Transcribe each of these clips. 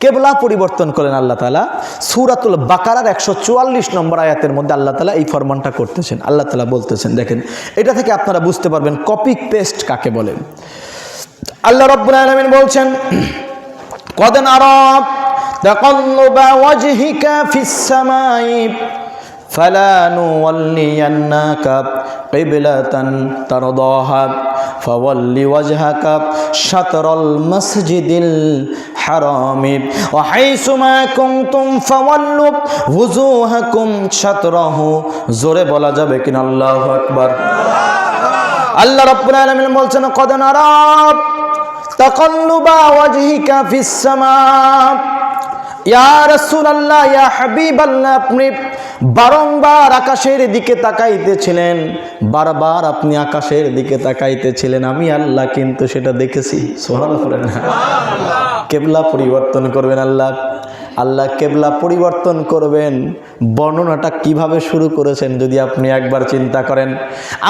কেবলা পরিবর্তন করেন আল্লাহ তালা সুরাতুল বাকারার একশো চুয়াল্লিশ নম্বর আয়াতের মধ্যে আল্লাহ তালা এই ফরমানটা করতেছেন আল্লাহ তালা বলতেছেন দেখেন এটা থেকে আপনারা বুঝতে পারবেন কপি পেস্ট কাকে বলেন আল্লাহ রব্বুল আলমিন বলছেন কদেন আরব تقلب وجهك في السماء فلا نولينك قبلة ترضاها فول وجهك شطر المسجد الحرام وحيث ما كنتم فولوا وجوهكم شطره জোরে বলা যাবে কিনা আল্লাহু আকবার আল্লাহ রাব্বুল আলামিন বলছেন কদ নারাব তাকাল্লুবা ওয়াজহিকা ফিস সামা ইয়া রাসূলুল্লাহ, ইয়া হাবিবাল্লাহ, আপনি বারংবার আকাশের দিকে তাকাইতেছিলেন। বারবার আপনি আকাশের দিকে তাকাইতেছিলেন। আমি আল্লাহ কিন্তু সেটা দেখেছি। সোহান কেবলা পরিবর্তন করবেন আল্লাহ। আল্লাহ কেবলা পরিবর্তন করবেন। বর্ণনাটা কীভাবে শুরু করেছেন যদি আপনি একবার চিন্তা করেন।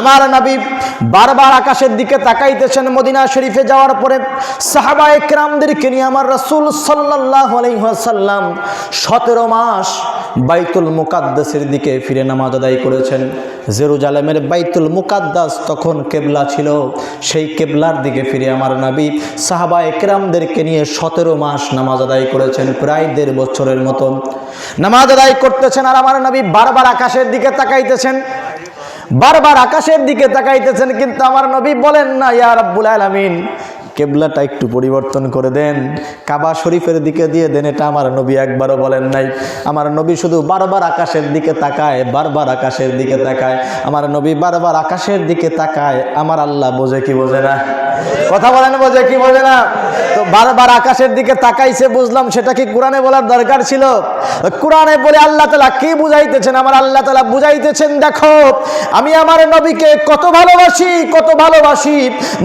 আমার নবী বারবার আকাশের দিকে তাকাইতেছেন মদিনা শরীফে যাওয়ার পরে সাহাবা একরামদেরকে নিয়ে আমার রসুল সাল্লাহ আলাইসাল্লাম সতেরো মাস বাইতুল মুকাদ্দাসের দিকে ফিরে নামাজ আদায় করেছেন। জেরুজালেমের বাইতুল মুকাদ্দাস তখন কেবলা ছিল। সেই কেবলার দিকে ফিরে আমার নাবি সাহাবা একরামদেরকে নিয়ে সতেরো মাস নামাজ আদায় করেছেন। প্রায় দেড় বছরের মতন। নামাজ আদায় করতেছেন আর আমার নবী বারবার আকাশের দিকে তাকাইতেছেন। বারবার আকাশের দিকে তাকাইতেছেন, কিন্তু আমার নবী বলেন না, ইয়া রাব্বুল আলামিন, কেবলাটা একটু পরিবর্তন করে দেন। কাবা শরীফের দিকে দিয়ে দেন, এটা আমার নবী একবারও বলেন নাই। আমার নবী শুধু বারবার আকাশের দিকে তাকায়, বারবার আকাশের দিকে তাকায়। আমার নবী বারবার আকাশের দিকে তাকায়, আমার আল্লাহ বোঝে কি বোঝে না? কথা বলেন বোঝে, কি বোঝে না? তো বারবার আকাশের দিকে তাকাইছে, বুঝলাম সেটা কি কোরআনে বলার দরকার ছিল? কোরআনে বলে আল্লাহ তালা কি বুঝাইতেছেন? আমার আল্লাহ তালা বুঝাইতেছেন, দেখো, আমি আমার নবীকে কত ভালোবাসি কত ভালোবাসি।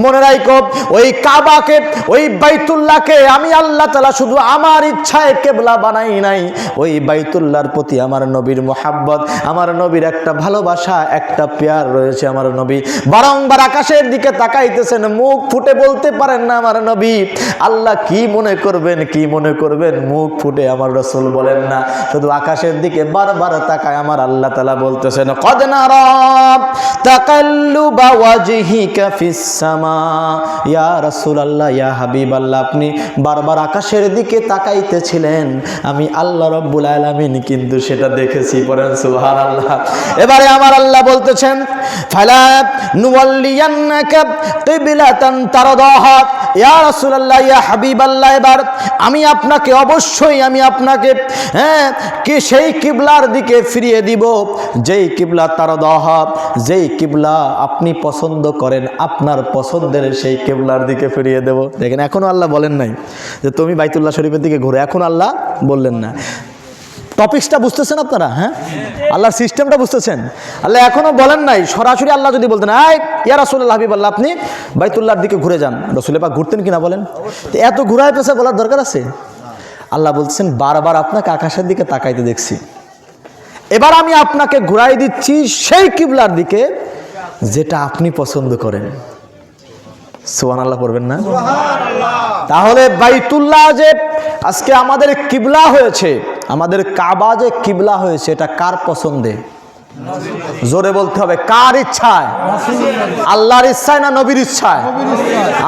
মনে রাখো ওই কাবাকে, ওই বাইতুল্লাহকে আমি আল্লাহ তালা শুধু আমার ইচ্ছায় কেবলা বানাই নাই। ওই বাইতুল্লাহর প্রতি আমার নবীর মোহাব্বত, আমার নবীর একটা ভালোবাসা, একটা পেয়ার রয়েছে আমার নবী। বারংবার আকাশের দিকে তাকাইতেছেন, মুখ ফুটে বলতে পারেন না আমার নবী। আল্লাহ কি মনে করবেন, কি মনে করবেন? মুখ ফুটে আমার রসুল বলেন না। শুধু আকাশের দিকে বারবার তাকায় আমার আল্লাহ তালা বলতেছেন আপনি বারবার আকাশের দিকে তাকাইতেছিলেন। আমি আল্লাহ রব্বুল আলামিন কিন্তু সেটা দেখেছি, পড়েন সুবহানাল্লাহ। এবারে আমার আল্লাহ বলতেছেন, ফালা এবার আমি আপনাকে অবশ্যই, আমি আপনাকে হ্যাঁ কি সেই কিবলার দিকে ফিরিয়ে দিব। যেই কিবলা তারদাহা যেই কিবলা আপনি পছন্দ করেন, আপনার পছন্দের সেই কিবলার দিকে ফিরিয়ে দেব। দেখেন এখনও আল্লাহ বলেন নাই যে, তুমি বাইতুল্লাহ শরীফের দিকে ঘুরে। এখন আল্লাহ বললেন না। টপিক্সটা বুঝতেছেন আপনারা হ্যাঁ? আল্লাহর সিস্টেমটা বুঝতেছেন। আল্লাহ এখনও বলেন নাই সরাসরি আল্লাহ যদি বলতেন আয় ইয়া রাসুল্লাহ হাবিব আল্লাহ আপনি বাইতুল্লাহর দিকে ঘুরে যান। রসুল বা ঘুরতেন কিনা বলেন? তো এত ঘুরায় পেশা বলার দরকার আছে? আল্লাহ বলছেন বারবার আপনাকে আকাশের দিকে তাকাইতে দেখছি। এবার আমি আপনাকে ঘুরাই দিচ্ছি সেই কিবলার দিকে যেটা আপনি পছন্দ করেন। সোহান আল্লাহ পড়বেন না? তাহলে বাইতুল্লাহ যে আজকে আমাদের কিবলা হয়েছে আমাদের কাবা যে কিবলা হয়েছে, এটা কার পছন্দে? জোরে বলতে হবে, কার ইচ্ছায়? আল্লাহর ইচ্ছায় না নবীর ইচ্ছায়?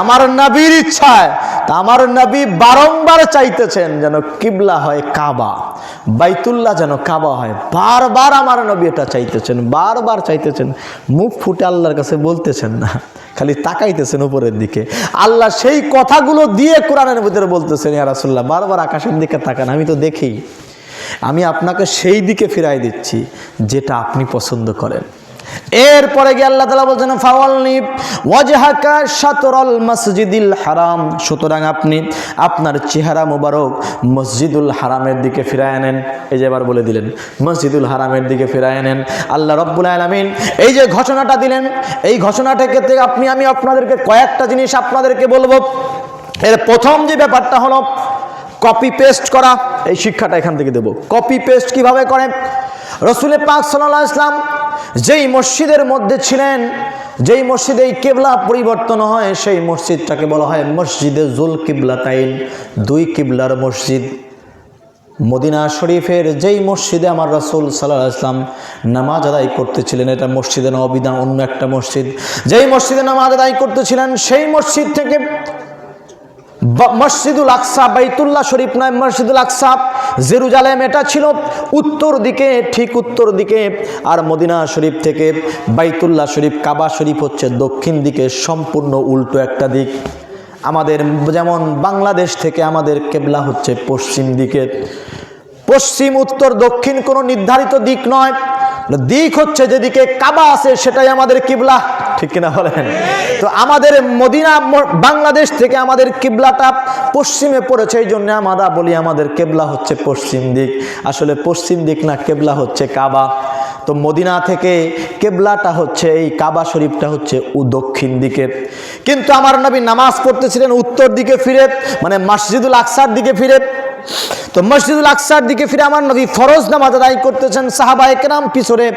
আমার নবীর ইচ্ছায়। তা আমার নবী বারংবার চাইতেছেন যেন কিবলা হয় কাবা। বাইতুল্লাহ যেন কাবা হয়। বারবার আমার নবী এটা চাইতেছেন, বারবার চাইতেছেন। মুখ ফুটে আল্লাহর কাছে বলতেছেন না, খালি তাকাইতেছেন উপরের দিকে। আল্লাহ সেই কথাগুলো দিয়ে কোরআনের ভিতরে বলতেছেন, ইয়া রাসূলুল্লাহ, বারবার আকাশের দিকে তাকান, আমি তো দেখি। আমি আপনাকে সেই দিকে ফিরাই দিচ্ছি, যেটা আপনি পছন্দ করেন। এরপরে গিয়ে আল্লাহ তালা বলছেন ফাওয়ালনি ওয়াজহাকা শাতরাল মসজিদুল হারাম। সুতরাং আপনি আপনার চেহারা মোবারক মসজিদুল হারামের দিকে ফিরায় আনেন। এই যে এবার বলে দিলেন, মসজিদুল হারামের দিকে ফিরায় আনেন। আল্লাহ রব্বুল আলমিন এই যে ঘোষণাটা দিলেন, এই থেকে আপনি, আমি আপনাদেরকে কয়েকটা জিনিস আপনাদেরকে বলব। এর প্রথম যে ব্যাপারটা হলো কপি পেস্ট করা, এই শিক্ষাটা এখান থেকে দেব। কপি পেস্ট কীভাবে করে? রসুলের পাক সাল্লাহ ইসলাম যেই মসজিদের মধ্যে ছিলেন, যেই মসজিদে এই কেবলা পরিবর্তন হয়, সেই মসজিদটাকে বলা হয় মসজিদে জুল কিবলা তাইন দুই কিবলার মসজিদ। মদিনা শরীফের যেই মসজিদে আমার রসুল সাল্লাহ ইসলাম নামাজ আদায় করতেছিলেন, এটা মসজিদে নবিদান অন্য একটা মসজিদ। যেই মসজিদে নামাজ আদায় করতেছিলেন, সেই মসজিদ থেকে মসজিদুল আকসা, বাইতুল্লাহ শরীফ নয়, মসজিদুল আকসা। জেরুজালেম এটা ছিল উত্তর দিকে, ঠিক উত্তর দিকে। আর মদিনা শরীফ থেকে বাইতুল্লাহ শরীফ, কাবা শরীফ হচ্ছে দক্ষিণ দিকে, সম্পূর্ণ উল্টো একটা দিক। আমাদের যেমন বাংলাদেশ থেকে আমাদের কেবলা হচ্ছে পশ্চিম দিকে। পশ্চিম, উত্তর, দক্ষিণ কোনো নির্ধারিত দিক নয়। দিক হচ্ছে যেদিকে কাবা আছে, সেটাই আমাদের কিবলা। ঠিক কিনা বলেন? তো আমাদের মদিনা বাংলাদেশ থেকে আমাদের কিবলাটা পশ্চিমে পড়েছে, এই জন্য আমরা বলি আমাদের কেবলা হচ্ছে পশ্চিম দিক। আসলে পশ্চিম দিক না, কেবলা হচ্ছে কাবা। তো মদিনা থেকে কেবলাটা হচ্ছে, এই কাবা শরীফটা হচ্ছে দক্ষিণ দিকে কিন্তু আমার নবী নামাজ পড়তেছিলেন উত্তর দিকে ফিরে মানে মসজিদুল আকসার দিকে ফিরে। তো মসজিদুল আকসার দিকে ফিরে আমার নবী ফরজ নামাজ আদায় করতেছেন সাহাবা একরাম পিছনে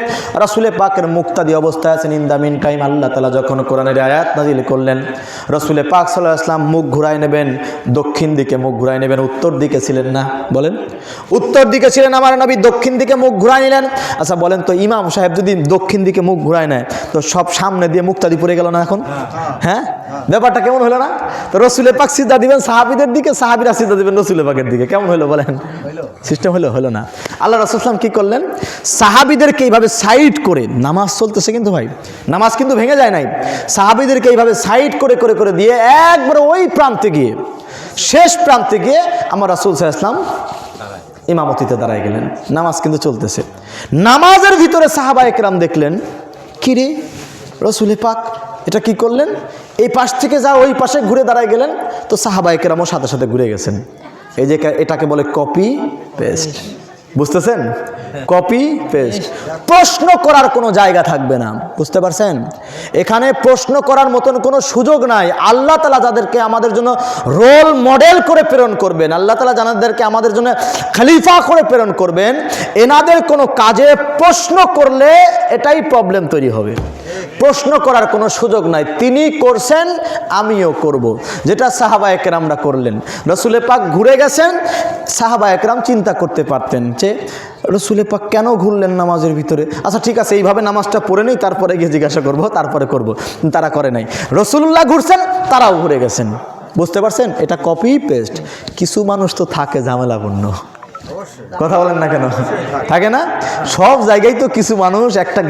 রসুলে পাকের মুক্তাদি অবস্থায় আছেন ইন দা মিন টাইম আল্লাহ তালা যখন কোরআনের আয়াত নাজিল করলেন রসুলে পাক সাল্লাহ আসলাম মুখ ঘুরাই নেবেন দক্ষিণ দিকে মুখ ঘুরাই নেবেন উত্তর দিকে ছিলেন না বলেন। উত্তর দিকে ছিলেন আমার নবী দক্ষিণ দিকে মুখ ঘুরাই নিলেন। আচ্ছা বলেন তো ইমাম সাহেব যদি দক্ষিণ দিকে মুখ ঘুরায় নেয় তো সব সামনে দিয়ে মুক্তাদি পড়ে গেল না এখন? হ্যাঁ ব্যাপারটা কেমন হলো না? তো রসুলে পাক সিদ্ধা দিবেন সাহাবিদের দিকে সাহাবিরা সিদ্ধা দিবেন রসুলে পাকের দিকে কেমন হলো বলেন? সিস্টেম হলো হলো না। আল্লাহ রসুলাম কি করলেন? সাহাবিদেরকে এইভাবে সাইড করে, নামাজ চলতেছে কিন্তু ভাই, নামাজ কিন্তু ভেঙে যায় নাই। সাহাবিদেরকে এইভাবে সাইড করে করে করে দিয়ে একবারে ওই প্রান্তে গিয়ে, শেষ প্রান্তে গিয়ে আমার রাসুল সাহা ইমামতিতে দাঁড়ায় গেলেন। নামাজ কিন্তু চলতেছে। নামাজের ভিতরে সাহাবা একরাম দেখলেন কিরে রসুল পাক, এটা কি করলেন? এই পাশ থেকে যা ওই পাশে ঘুরে দাঁড়ায় গেলেন, তো সাহাবা একরামও সাথে সাথে ঘুরে গেছেন। এই যে এটাকে বলে কপি পেস্ট বুঝতেছেন? কপি পেস্ট প্রশ্ন করার কোনো জায়গা থাকবে না। বুঝতে পারছেন? এখানে প্রশ্ন করার মতন কোনো সুযোগ নাই। আল্লাহ তালা যাদেরকে আমাদের জন্য রোল মডেল করে প্রেরণ করবেন, আল্লাহ তালা যাদেরকে আমাদের জন্য খালিফা করে প্রেরণ করবেন, এনাদের কোনো কাজে প্রশ্ন করলে এটাই প্রবলেম তৈরি হবে। প্রশ্ন করার কোনো সুযোগ নাই। তিনি করছেন, আমিও করব। যেটা সাহাবা একরামরা করলেন। রসুলে পাক ঘুরে গেছেন সাহাবা একরাম চিন্তা করতে পারতেন যে, রসুলে পাক কেন ঘুরলেন নামাজের ভিতরে? আচ্ছা ঠিক আছে, এইভাবে নামাজটা পড়ে নেই, তারপরে গিয়ে জিজ্ঞাসা করব, তারপরে করব। তারা করে নাই। রসুল্লাহ ঘুরছেন, তারাও ঘুরে গেছেন। বুঝতে পারছেন? এটা কপি পেস্ট কিছু মানুষ তো থাকে ঝামেলাপূর্ণ। কথা বলেন না কেন? থাকে না? সব জায়গায় তো কিছু মানুষ একটা